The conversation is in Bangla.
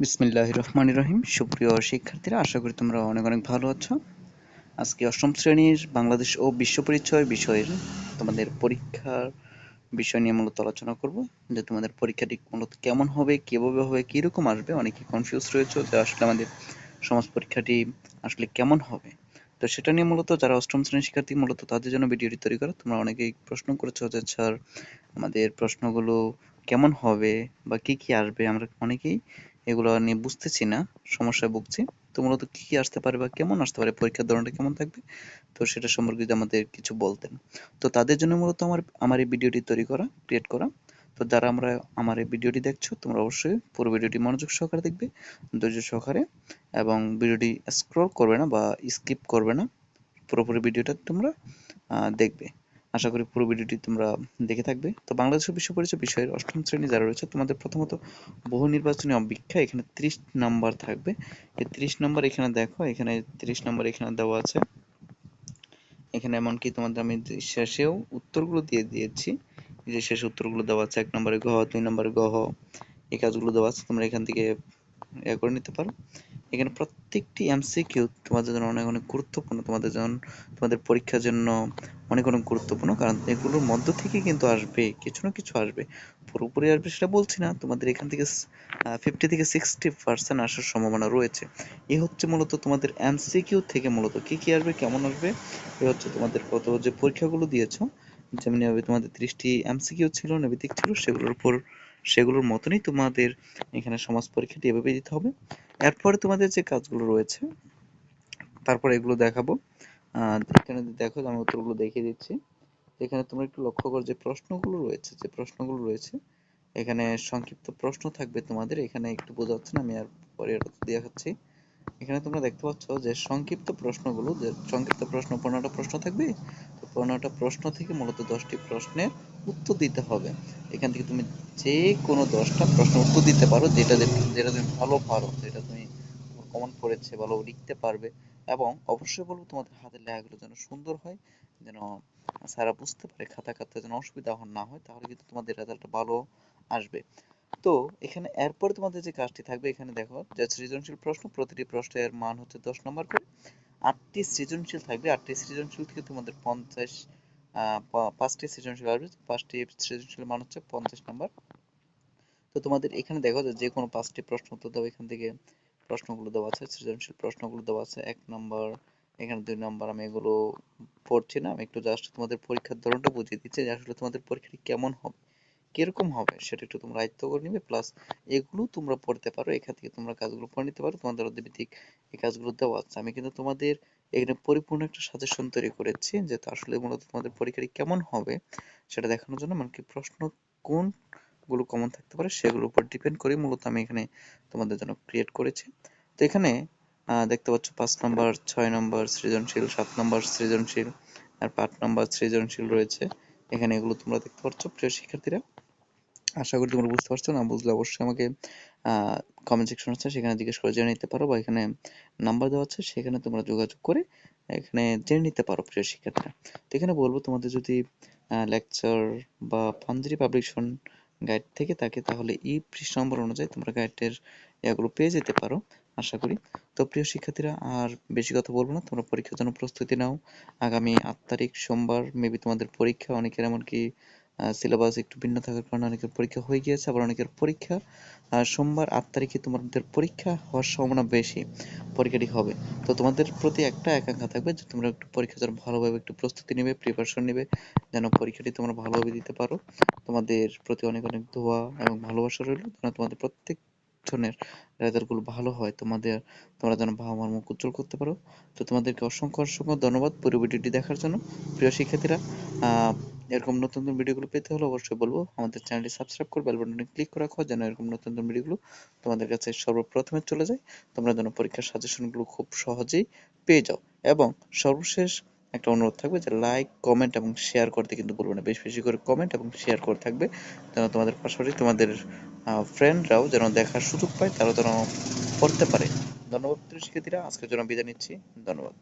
বিসমিল্লাহ রহমান রহিম। সুপ্রিয় শিক্ষার্থীরা, আশা করি তোমরা অনেক অনেক ভালো আছো। আজকে অষ্টম শ্রেণির বাংলাদেশ ও বিশ্ব পরিচয় বিষয়ের তোমাদের পরীক্ষার বিষয় নিয়ে মূলত আলোচনা করব। যে তোমাদের পরীক্ষাটি মূলত কেমন হবে, কীভাবে হবে, কীরকম আসবে, অনেকে কনফিউজ রয়েছে যে আসলে আমাদের সমাজ পরীক্ষাটি আসলে কেমন হবে। তো সেটা নিয়ে মূলত যারা অষ্টম শ্রেণির শিক্ষার্থী, মূলত তাদের জন্য ভিডিওটি তৈরি করা। তোমরা অনেকেই প্রশ্ন করেছ যে, স্যার, আমাদের প্রশ্নগুলো কেমন হবে বা কি কি আসবে? আমরা অনেকেই এগুলো নিয়ে বুঝতেছি না, সমস্যায় ভুগছি। তো মূলত কি কি আসতে পারে বা কেমন আসতে পারে, পরীক্ষার ধরনটা কেমন থাকবে? তো সেটা সম্পর্কে যদি আমাদের কিছু বলতেন। তো তাদের জন্য মূলত আমার আমার এই ভিডিওটি তৈরি করা ক্রিয়েট করা। তো যারা আমরা, আমার এই ভিডিওটি দেখছ, তোমরা অবশ্যই পুরো ভিডিওটি মনোযোগ সহকারে দেখবে, ধৈর্য সহকারে। এবং ভিডিওটি স্ক্রল করবে না বা স্কিপ করবে না, পুরোপুরি ভিডিওটা তোমরা দেখবে। আশা করি পুরো ভিডিওটি তোমরা দেখে থাকবে। তো বাংলাদেশ বিশ্ব পরিচয় বিষয়ের অষ্টম শ্রেণি যারা রয়েছে, তোমাদের প্রথমত বহু নির্বাচনী অভিক্ষা এখানে ত্রিশ নাম্বার থাকবে। এই ত্রিশ নাম্বার এখানে দেখো, এখানে ত্রিশ নাম্বার এখানে দেওয়া আছে। এখানে এমনকি তোমাদের আমি শেষেও উত্তরগুলো দিয়ে দিয়েছি। যে শেষ উত্তরগুলো দেওয়া আছে, এক নম্বরে গহ দুই নম্বরে গহ এই কাজগুলো দেওয়া আছে, তোমরা এখান থেকে ইয়ে করে নিতে পারো। এখানে প্রত্যেকটি এমসিকিউ তোমাদের জন্য অনেক অনেক গুরুত্বপূর্ণ। তোমাদের জন্য তোমাদের পরীক্ষার জন্য অনেক অনেক গুরুত্বপূর্ণ, কারণ এগুলোর মধ্য থেকে কিন্তু আসবে, কিছু না কিছু আসবে। পুরোপুরি আসবে সেটা বলছি না, তোমাদের এখান থেকে ফিফটি থেকে সিক্সটি পার্সেন্ট আসার সম্ভাবনা রয়েছে। এ হচ্ছে মূলত তোমাদের এমসিকিউ থেকে মূলত কি কি আসবে, কেমন আসবে, এ হচ্ছে তোমাদের কত যে পরীক্ষাগুলো দিয়েছ, যেমনি ভাবে তোমাদের ত্রিশটি এমসিকিউ ছিল নৈবিত্তিক ছিল, সেগুলোর উপর, সেগুলোর মতনই তোমাদের এখানে সমাজ পরীক্ষাটি এভাবে দিতে হবে। এরপরে তোমাদের যে কাজগুলো রয়েছে, তারপর এগুলো দেখাবো। এখানে দেখো আমি উত্তরগুলো দেখিয়ে দিচ্ছি। এখানে তোমরা একটু লক্ষ্য করো যে প্রশ্নগুলো রয়েছে, যে প্রশ্নগুলো রয়েছে, এখানে সংক্ষিপ্ত প্রশ্ন থাকবে তোমাদের। এখানে একটু বোঝা যাচ্ছে না, আমি আর পরে দেখাচ্ছি। এখানে তোমরা দেখতে পাচ্ছ যে সংক্ষিপ্ত প্রশ্নগুলো, যে সংক্ষিপ্ত প্রশ্ন, পনেরোটা প্রশ্ন থাকবে। তো পনেরোটা প্রশ্ন থেকে মূলত দশটি প্রশ্নের উত্তর দিতে হবে। এখান থেকে তুমি যে কোনো দশটা প্রশ্ন উত্তর দিতে পারো, যেটা যেটা তুমি ভালো পারো, যেটা তুমি কমন পড়েছে, ভালো লিখতে পারবে। এবং অবশ্যই বলব তোমাদের হাতের লেখাগুলো যেন সুন্দর হয়, যেন স্যারা বুঝতে পারে খাতা খাতা যেন অসুবিধা না হয়, তাহলে কিন্তু তোমাদের রেজাল্টটা ভালো আসবে। তো, এখানে এরপরে তোমাদের যে কাজটি থাকবে, এখানে দেখো যে সৃজনশীল প্রশ্ন, প্রতিটি প্রশ্নের মান হচ্ছে দশ নম্বর করে। আটটি সৃজনশীল থাকবে, আটটি সৃজনশীল থেকে তোমাদের পঞ্চাশ পাঁচটি সৃজনশীল আসবে, পাঁচটি সৃজনশীল মান হচ্ছে পঞ্চাশ নম্বর। তো তোমাদের এখানে দেখো যে কোনো পাঁচটি প্রশ্ন উত্তর দাও এখান থেকে। প্রশ্নগুলো দেওয়া আছে, সৃজনশীল প্রশ্নগুলো দেওয়া আছে। এক নম্বর, এখানে দুই নম্বর আমি এগুলো পড়ছি না, আমি একটু জাস্ট তোমাদের পরীক্ষার ধরনটা বুঝিয়ে দিচ্ছি, যে আসলে তোমাদের পরীক্ষাটি কেমন হবে, কীরকম হবে, সেটা একটু তোমরা আয়ত্ত করে নিবে প্লাস এগুলো তোমরা পড়তে পারো, এখান থেকে তোমরা কাজগুলো পড়ে নিতে পারো, তোমাদের অধ্যভিত্তিক এই কাজগুলো দেওয়া আছে। আমি কিন্তু তোমাদের এখানে পরিপূর্ণ একটা সাজেশন তৈরি করেছি যে আসলে মূলত তোমাদের পরীক্ষাটি কেমন হবে, সেটা দেখানোর জন্য মানে কি প্রশ্ন কোন গুলো কমন থাকতে পারে, সেগুলোর উপর ডিপেন্ড করে মূলত আমি এখানে তোমাদের জন্য ক্রিয়েট করেছি। তো এখানে দেখতে পাচ্ছ পাঁচ নম্বর ছয় নম্বর সৃজনশীল, সাত নম্বর সৃজনশীল আর পাঁচ নম্বর সৃজনশীল রয়েছে। এখানে এগুলো তোমরা দেখতে পাচ্ছ, প্রিয় শিক্ষার্থীরা। আশা করি তোমরা বুঝতে পারছ, না বুঝলে অবশ্যই আমাকে কমেন্ট সেকশন আছে, সেখানে জিজ্ঞেস করে জেনে নিতে পারো বা এখানে নাম্বার দেওয়া আছে, সেখানে তোমরা যোগাযোগ করে এখানে জেনে নিতে পারো, প্রিয় শিক্ষার্থীরা। তো এখানে বলব তোমাদের যদি লেকচার বা পাঞ্জারি পাবলিকেশন গাইড থেকে থাকে তাহলে ই পৃষ্ঠ নম্বর অনুযায়ী তোমরা গাইডের এগুলো পেয়ে যেতে পারো, আশা করি। তো প্রিয় শিক্ষার্থীরা, আর বেশি কথা বলব না, তোমরা পরীক্ষার জন্য প্রস্তুতি নাও। আগামী আট তারিখ সোমবার মেবি তোমাদের পরীক্ষা, অনেকের এমনকি সিলেবাস একটু ভিন্ন থাকার কারণে অনেকের পরীক্ষা হয়ে গিয়েছে, আবার অনেকের পরীক্ষা সোমবার আট তারিখে তোমাদের পরীক্ষা হওয়ার সম্ভাবনা বেশি, পরীক্ষাটি হবে। তো তোমাদের প্রতি একটা একাঙ্ক্ষা থাকবে যে তোমরা একটু পরীক্ষার জন্য ভালোভাবে একটু প্রস্তুতি নেবে প্রিপারেশন নেবে, যেন পরীক্ষাটি তোমরা ভালোভাবে দিতে পারো। তোমাদের প্রতি অনেক অনেক দোয়া এবং ভালোবাসা রইল, যেন তোমাদের প্রত্যেক জনের রেজাল্টগুলো ভালো হয়, তোমাদের, তোমরা যেন বাবা মার মুখ উজ্জ্বল করতে পারো। তো তোমাদেরকে অসংখ্য অসংখ্য ধন্যবাদ পুরো ভিডিওটি দেখার জন্য। প্রিয় শিক্ষার্থীরা এরকম নতুন নতুন ভিডিওগুলো পেতে হলে অবশ্যই বলব, আমাদের চ্যানেলটি সাবস্ক্রাইব করে বেল বাটনে ক্লিক করে রাখো, যেন এরকম নতুন নতুন ভিডিওগুলো তোমাদের কাছে সর্বপ্রথমে চলে যায়। তোমরা যেন পরীক্ষার সাজেশনগুলো খুব সহজেই পেয়ে যাও। এবং সর্বশেষ একটা অনুরোধ থাকবে যে লাইক কমেন্ট এবং শেয়ার করতে কিন্তু বলব না। বেশি বেশি করে কমেন্ট এবং শেয়ার করে থাকবে, যেন তোমাদের পাশাপাশি তোমাদের ফ্রেন্ডরাও যেন দেখার সুযোগ পায় তারা যেন পড়তে পারে। ধন্যবাদ শিক্ষার্থীরা, আজকের জন্য বিদায় নিচ্ছি। ধন্যবাদ।